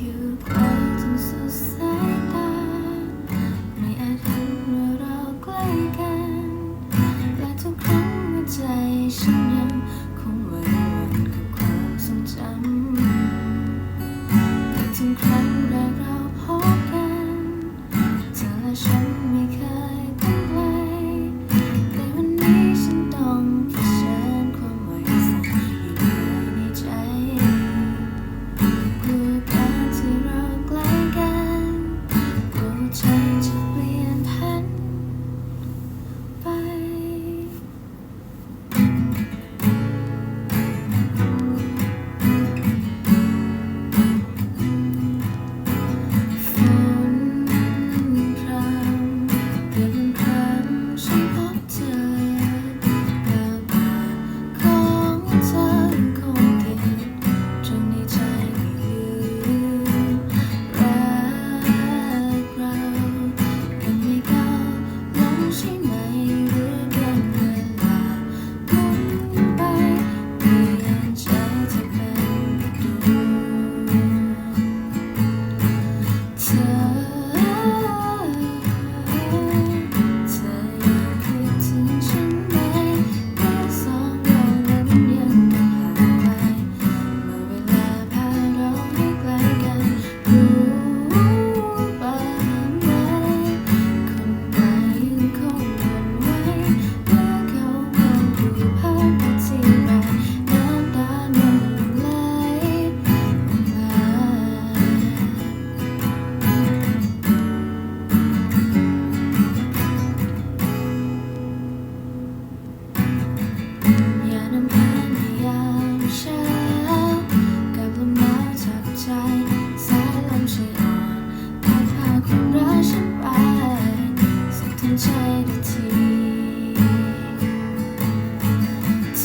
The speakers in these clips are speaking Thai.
อยู่ไกลจนสุดสายตา ไม่อาจเห็นว่าเราใกล้กัน และทุกครั้งหัวใจฉันยังคงไว้วันกับความทรงจำแต่ทุกครั้ง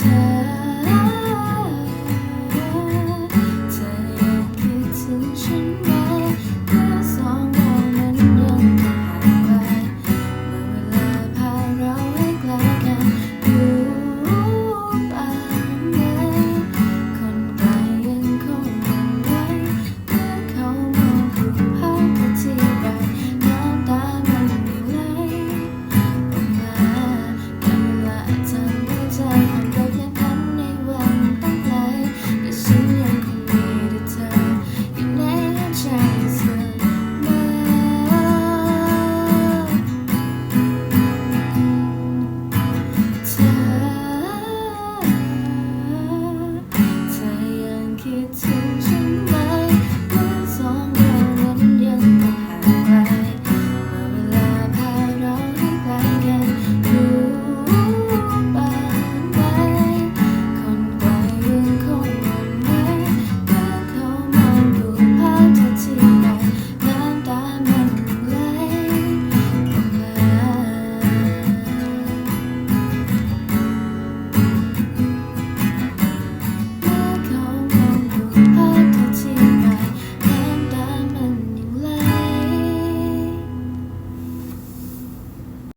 time.